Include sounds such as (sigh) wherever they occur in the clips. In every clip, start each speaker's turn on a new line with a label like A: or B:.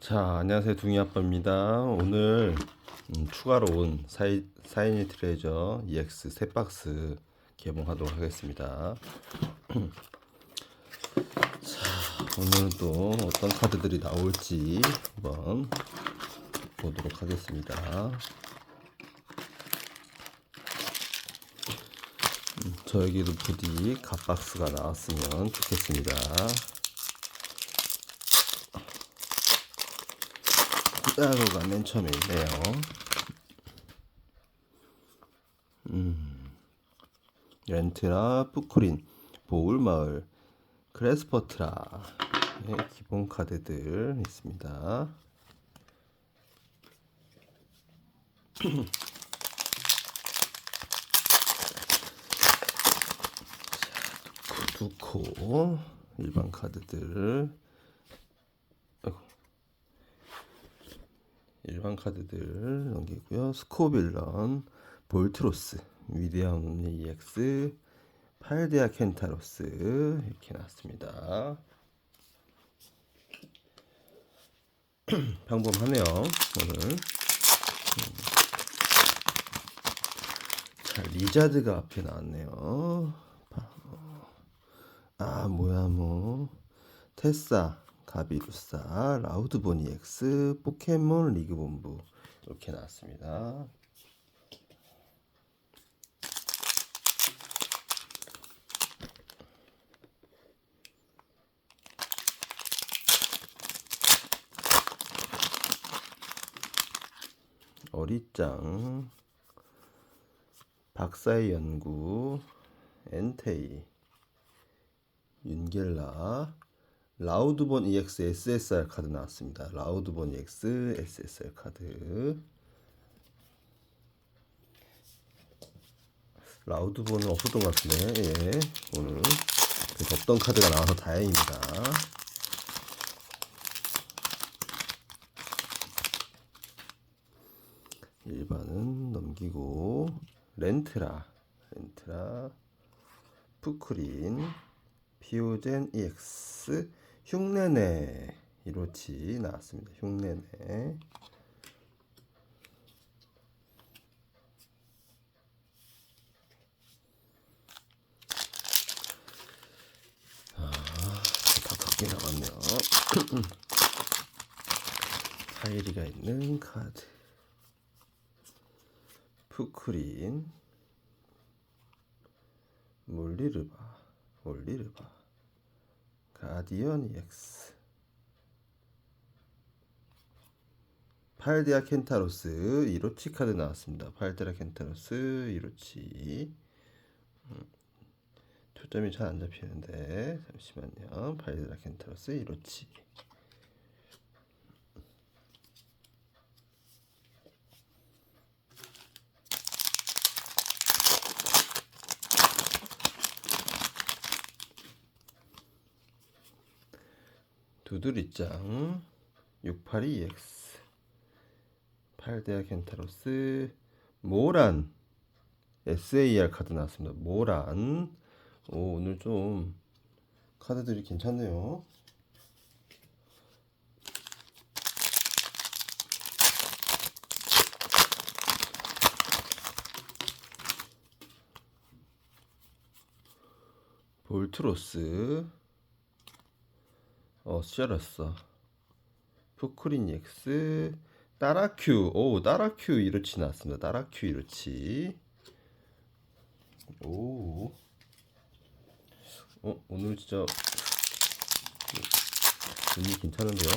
A: 자, 안녕하세요. 둥이 아빠입니다. 오늘 음, 추가로 온 사이, 사이니 트레저 EX 세 박스 개봉하도록 하겠습니다. (clears throat) 자, 오늘은 또 어떤 카드들이 나올지 한번 보도록 하겠습니다. 음, 저에게도 부디 갓박스가 나왔으면 좋겠습니다. 히다로가 맨 처음에 있네요. 음. 렌트라, 푸쿠린, 보울마을, 크레스퍼트라 네, 기본 카드들 있습니다. (clears throat) 자, 두코 일반 카드들 아이고. 일반 카드들 넘기고요. 스코빌런, 볼트로스, 위대한 옴니 EX, 팔데아 켄타로스 이렇게 나왔습니다. (clears throat) 평범하네요. 오늘. 음. 자, 리자드가 앞에 나왔네요. 아, 뭐야, 뭐. 테사, 가비루사, EX, 포켓몬 리그본부 이렇게 나왔습니다. 어리짱, 박사의 연구, 엔테이, 윤겔라, 라우드본 EX SSR 카드 나왔습니다. 라우드본 EX SSR 카드. 라우드본은 없었던 것 같은데, 예. 오늘 없던 카드가 나와서 다행입니다. 일반은 넘기고, 렌트라, 렌트라, 푸크린, 피오젠 EX, 흉내내 이로치 나왔습니다. 흉내내. 아, 다섯 개 나왔네요. (clears throat) 파이리가 있는 카드. 푸크린, 몰리르바, 몰리르바. 가디언 EX 팔데아 켄타로스 이로치 카드 나왔습니다. 팔데아 켄타로스 이로치 음, 초점이 잘 안 잡히는데 잠시만요. 팔데아 켄타로스 이로치 두드리짱 682X 팔데아 켄타로스. 모란. SAR 카드 나왔습니다. 모란. 오, 오늘 좀 카드들이 괜찮네요. 볼트로스 어, 쩔었어. 푸크린 X, 따라큐, 오, 따라큐 이로치 나왔습니다. 따라큐 이로치. 오, 어, 오늘 진짜 눈이 괜찮은데요?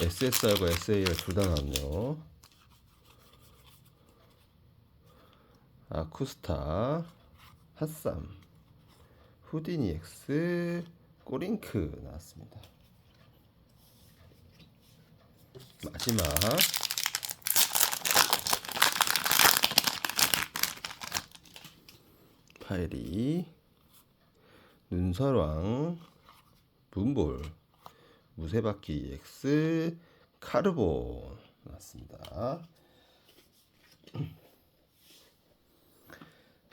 A: SSR과 SAR 둘 다 나왔네요. 아쿠스타, 핫삼, 후디니 X, 꼬링크 나왔습니다. 마지막 파이리 눈설왕 문볼 무쇠바퀴 X 카르본 나왔습니다.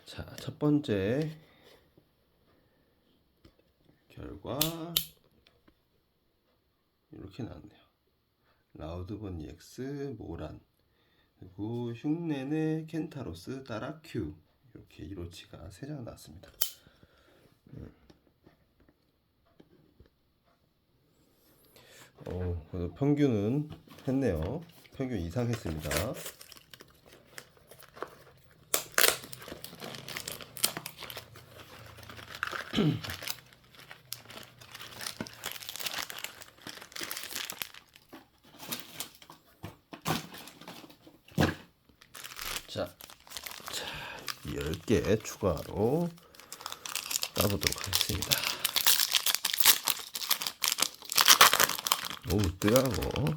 A: 자, 첫 번째 결과 이렇게 나왔네요. 라우드본 EX, 모란, 그리고 흉내의 켄타로스, 따라 큐 이렇게 이로치가 세장 나왔습니다. 어, 그래도 평균은 했네요. 평균 이상 했습니다. (clears throat) 자, 자, 10 개 추가로 까보도록 하겠습니다. 너무 뜨하고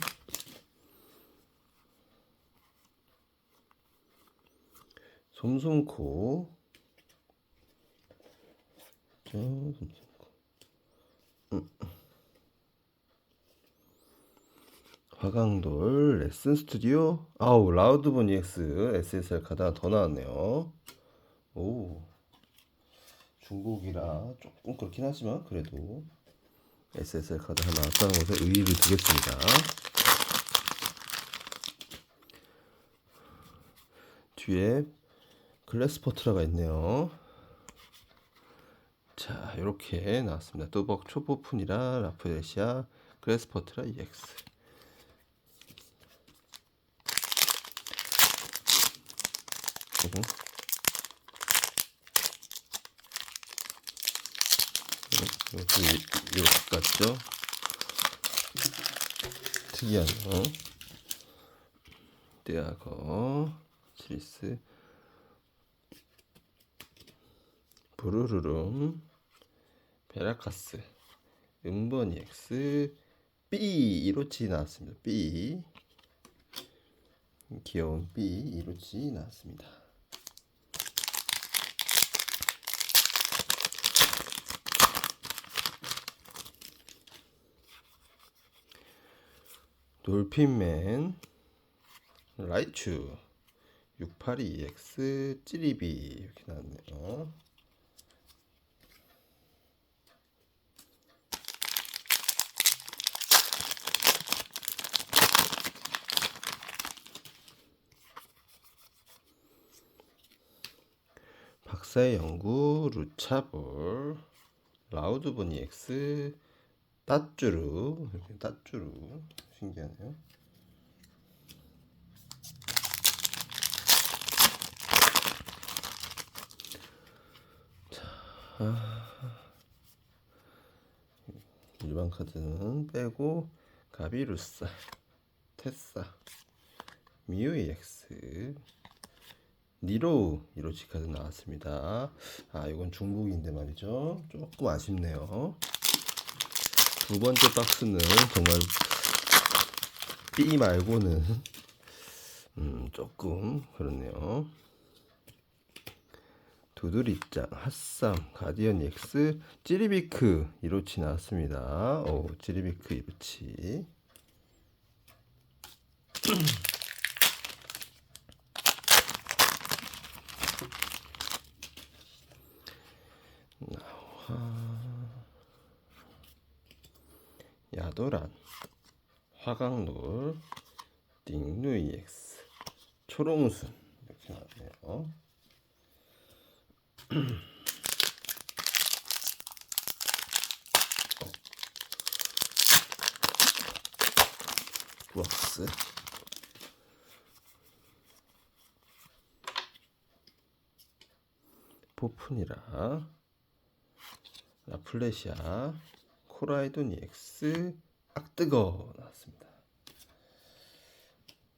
A: 솜솜코. 저 솜솜코. 음. 화강돌 레슨 스튜디오? 아우 라우드본 EX SSR 하나 더 나왔네요 오 중복이라 조금 그렇긴 하지만 그래도 SSR 카드 하나 나왔다는 것에 의의를 두겠습니다. 뒤에 글래스포트라가 있네요. 자, 이렇게 나왔습니다. 뚜벅 초보푼이라 라프레시아 글래스포트라 EX. 이렇게 같죠? 특이한 거. 떼하고 시리스 부르르름 베라카스 음번 EX B 이로치 나왔습니다. B 귀여운 B 이로치 나왔습니다. 돌핀맨 라이츄 682X 찌리비 이렇게 나왔네요. 박사의 연구 루차볼 라우드보니 X 따쭈루 이렇게 따쭈루 신기하네요. 일반 카드는 빼고 가비루사, 테사, 미우 EX, 니로우 이로치 카드 나왔습니다. 아 이건 중복인데 말이죠. 조금 아쉽네요. 두 번째 박스는 정말 B 말고는 음 조금 그렇네요. 두드리짱, 핫삼, 가디언 X, 찌리비크 이로치 나왔습니다. 오, 찌리비크 이로치. (clears throat) 야도란, 화강놀, 띵누이 X, 초롱순. 이렇게 나왔네요. (clears throat) 부악스. 포푼이라. 라플레시아. 코라이돈 EX 악뜨거 나왔습니다.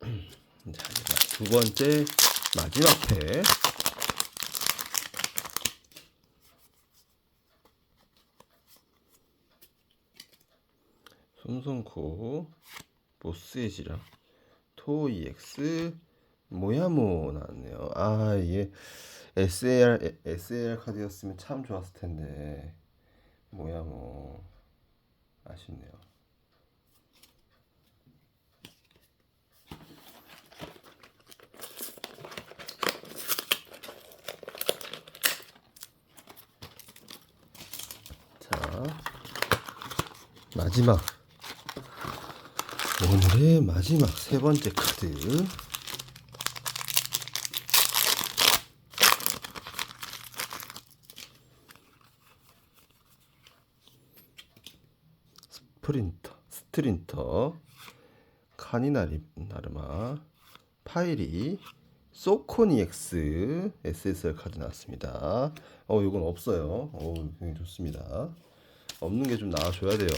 A: (clears throat) 자, 두 번째 마지막 팩 솜솜코 보스의지라 토 EX 모야모 나왔네요. 아 이게 SAR SAR 카드였으면 참 좋았을 텐데 모야모 아쉽네요. 자 마지막 오늘의 마지막 세 번째 카드. 스프린터, 스트린터, 카니나리 나르마, 파이리, 소코니엑스 SSR 카드 나왔습니다. 어, 이건 없어요. 어, 굉장히 좋습니다. 없는 게 좀 나와줘야 돼요.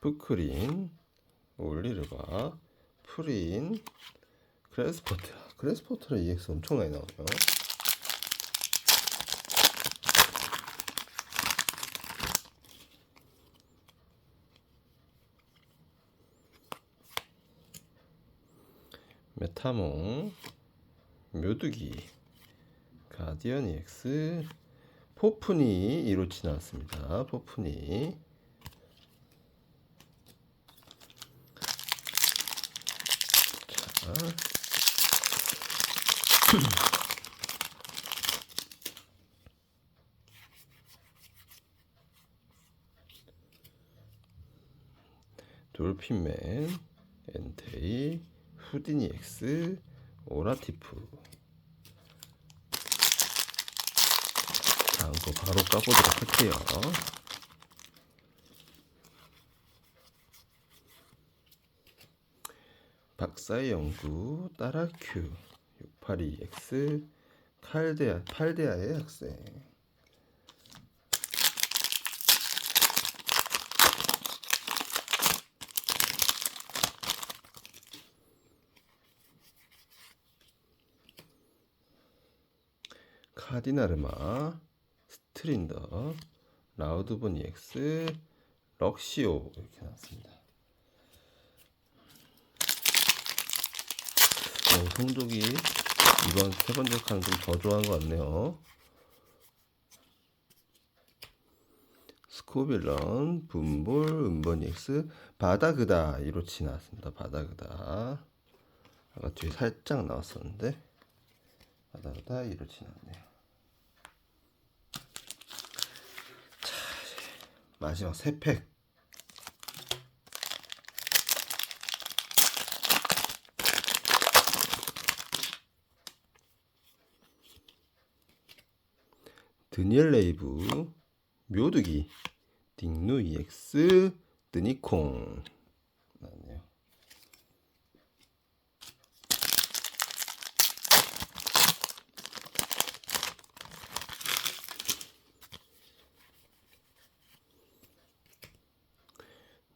A: 푸크린, 올리르바, 프린, 그레스포트. 그레스포트는 EX 엄청 많이 나오네 요. 메타몽, 묘두기, 가디언 EX, 포프니 이로치 나왔습니다. 포프니. 자. 돌핀맨, 엔테이, 후디니 X, 오라티프. 다음 거 바로 까보도록 할게요. 박사의 연구, 따라큐, 682X, 칼데아, 팔데아의 학생. 카디나르마, 스트린더, 라우드본 EX, 럭시오 이렇게 나왔습니다. 어, 성적이 이번 세 번째 칸은 좀 더 좋아한 것 같네요. 스코빌런, 분볼, 은번 EX, 바다그다 이로치 나왔습니다. 바다그다. 아까 뒤에 살짝 나왔었는데 바다그다 이로치 나왔네요. 마지막 세 팩. 드니엘 레이브, 묘두기, 딩누 EX, 드니콩 나왔네요.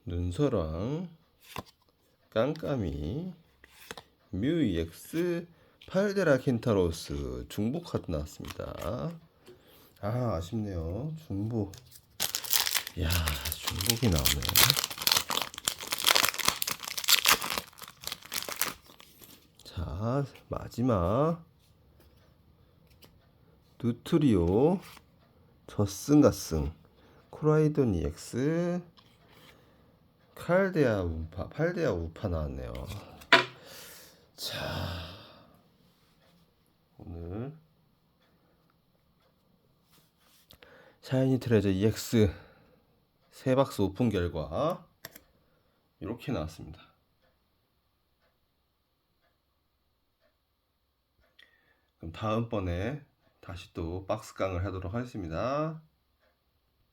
A: 눈서랑 깜깜이 뮤 EX 팔데라 켄타로스 중복 카드 나왔습니다. 아 아쉽네요. 중복. 야 중복이 나오네. 자 마지막. 누트리오 저승가승 코라이돈 EX 칼데아 우파 팔데아 우파 나왔네요 자 오늘 샤이니 트레저 EX 세 박스 오픈 결과 이렇게 나왔습니다. 그럼 다음번에 다시 또 박스 깡을 하도록 하겠습니다.